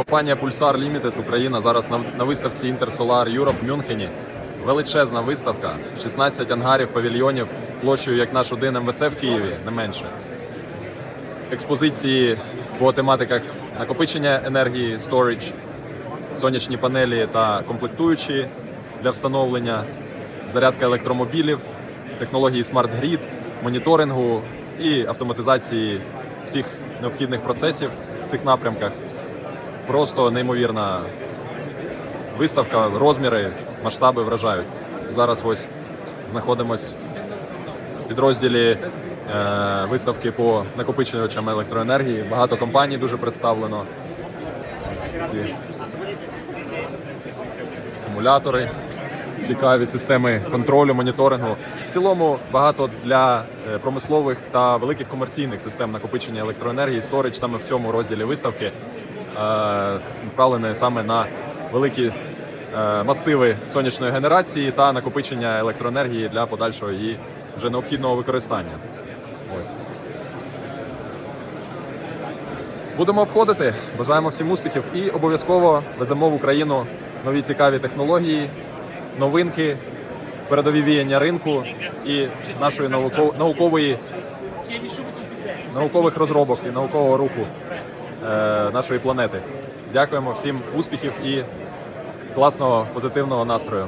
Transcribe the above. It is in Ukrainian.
Компанія Pulsar Limited Україна зараз на, виставці Intersolar Europe в Мюнхені. Величезна виставка, 16 ангарів, павільйонів, площею як наш один МВЦ в Києві, не менше. Експозиції по тематиках накопичення енергії, storage, сонячні панелі та комплектуючі для встановлення, зарядка електромобілів, технології Smart Grid, моніторингу і автоматизації всіх необхідних процесів в цих напрямках. Просто неймовірна виставка, розміри, масштаби вражають. Зараз ось знаходимось в підрозділі е, виставки по накопичувачам електроенергії. Багато компаній дуже представлено. Ці акумулятори, цікаві системи контролю, моніторингу. В цілому багато для е, промислових та великих комерційних систем накопичення електроенергії, сторич саме в цьому розділі виставки е, направлене саме на великі е, масиви сонячної генерації та накопичення електроенергії для подальшого її вже необхідного використання. Ось. Будемо обходити. Бажаємо всім успіхів і обов'язково веземо в Україну нові цікаві технології, новинки, передові віяння ринку і нашої науко- наукової наукових розробок і наукового руху нашої планети. Дякуємо всім успіхів і класного позитивного настрою.